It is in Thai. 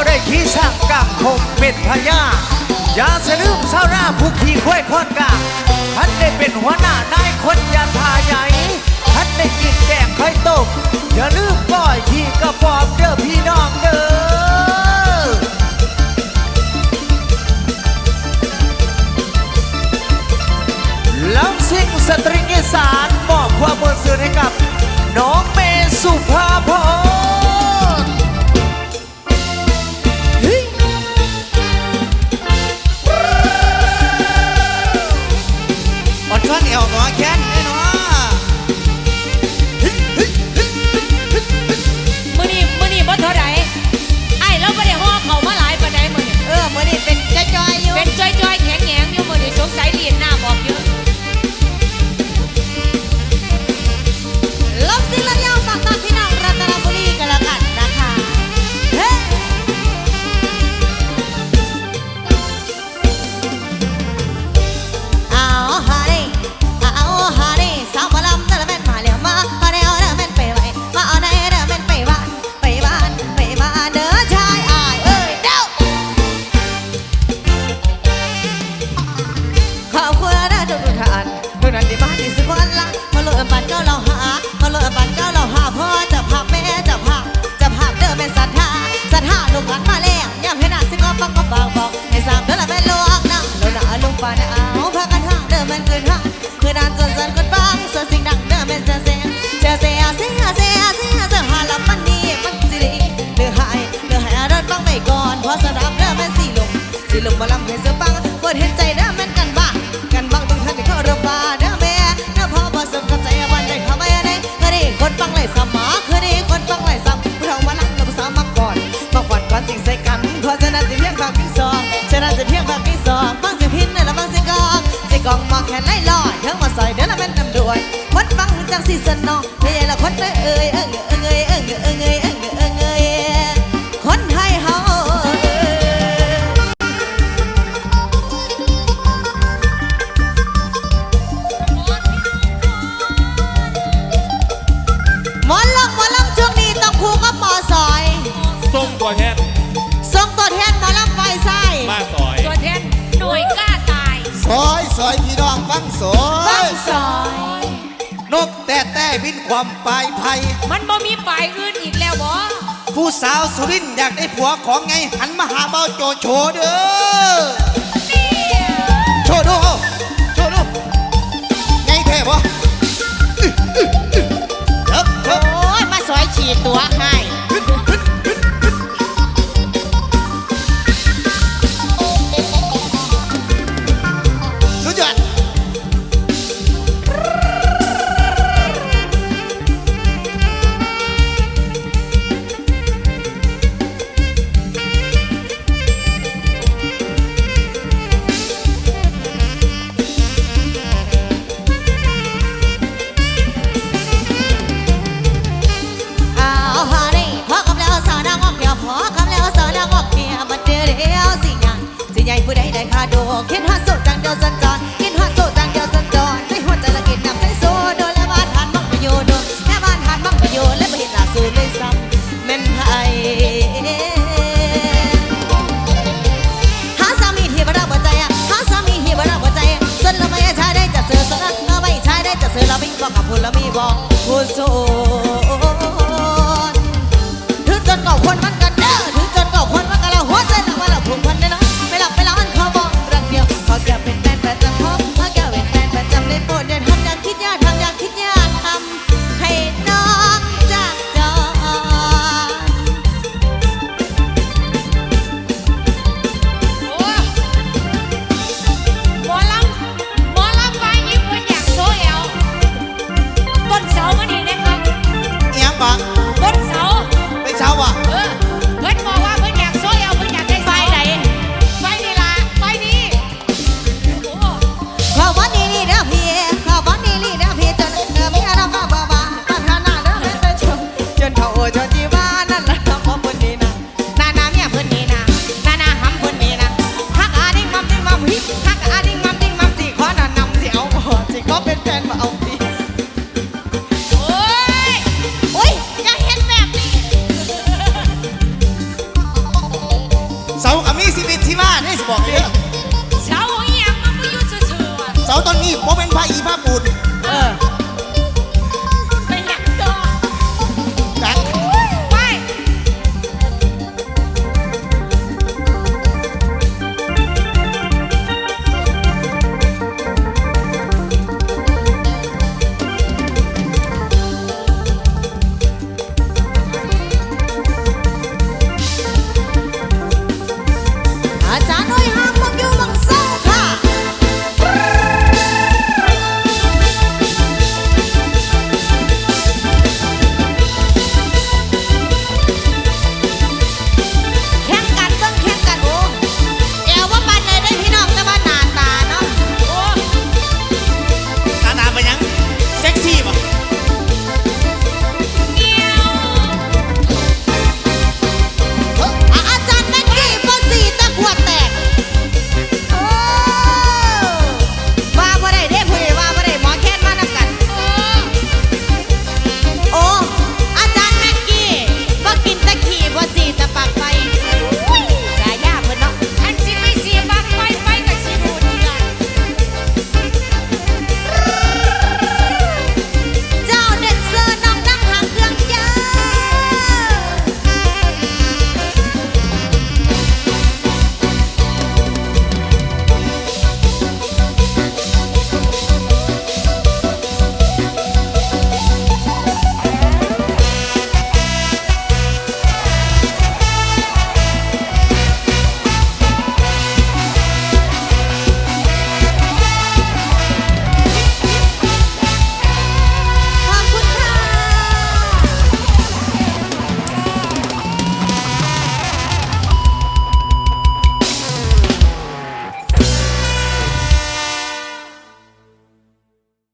าได้ขี่สร้างกางผมเป็นพญาอย่าสะลืมเศร้าหน้าผู้ขี่ควายคอนกาท่านได้เป็นหัวหน้านายคนยาทาใหญ่ท่านได้กินแกงไข่ต้มอย่าลืมก้อยขี่กระปอบเด้อพี่น้องเด้อ ดช้อนเอวหนอแค้นไอ้น้อ บัตรก็เราหามาโหลดบัตรก็เราหาพ่อจะพักแม่จะพักจะพักเดิมเป็นสัทธาสัทธาลูกหลานมาแล้วย้ำให้หน้าสิงก็ปังก็บางบอกให้สามเดือนละแม่ลวกนะโลนะลุงปานะเอาพากันห่างเดิมมันคืนห่างคือดานจนสันคนปังส่วนสิ่งดังเดิมเป็นเจเสียเจเสียเสียเสียเสียเสียหาละมันนี่มันสิริเดือหายเดือหายรถปังไปก่อนเพราะสดับเดิมเป็นสีลมสีลมมาลำเห็นเสือปัง คนฟังไหลสมาเคยได้คนฟังไหลซ้ำผู้เฒ่ามาลังกับภาสามาก่อนมาก่อนก่อนสิ่งใส่กันเพราะฉะนั้นจะเพียงฝากพี่สองฉะนั้นจะเพียงฝากพี่สองฟังเสียงพินและฟังเสียงกองเสียงกองมาแค่ไล่ลอยทั้งมาใส่เด้อละเป็นนำด้วยคนฟังจังสิสนองไม่ใช่ละคนเอ้ยเอ้ยเอ้ยเอ้ยเอ้ยเอ้ย องฟังซอฟัยงซอยนกแต่แต่บินความปลายไผ่มันบ่มีฝ่ายอื่นอีกแล้วบ่ผู้สาวสุรินทร์อยากได้ผัวของไงหันมาหาเบาโจโฉเด้อโชว์ดูเอาโชว์ดูไงแท้บ่อึ๊ะอึ๊ะอึ๊ะเอิบเอิบ โอ้ยมาสอยฉีดตัว ดสุดจัวสัญจรคิดฮอดสุดจังเดียวสัญจรในหัวใจละกินน้ำใจโซโดนและบ้านหันบังประโยชน์โดนและบ้านหันบังประโยชน์และบ่เห็นหน้าสูเลยซ้ำแม่นไผหาสามีที่บ่รักบ่ใจหาสามีที่บ่รักบ่ใจส่วนเราไม่ให้ชายได้จะเสือสนักไม่ใชายได้จะเสือเราไม่บอกกับผู้เรามีบอกผู้โส มาได้บอกเลยเด้าอีหยังมันก็ยู่เฉยๆอะเสาต้นนี้โมเป็นพระอีพระปูน เออ